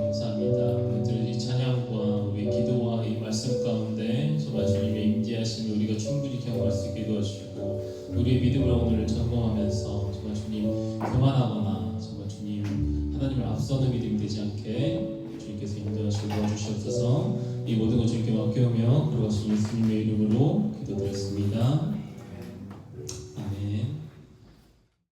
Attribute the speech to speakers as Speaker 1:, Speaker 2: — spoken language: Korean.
Speaker 1: 감사합니다. 오늘 이 찬양과 우리 기도와 이 말씀 가운데 정말 주님의 임재하심 우리가 충분히 경험할 수 있게 도와주시고
Speaker 2: 우리의 믿음을 오늘 전망하면서 정말 주님 교만하거나 정말 주님 하나님을 앞서는 믿음이 되지 않게 주님께서 인도하시고 도와주시옵소서 이 모든 것 주님께 맡겨오며 그리고 예수님의 이름으로 기도드렸습니다.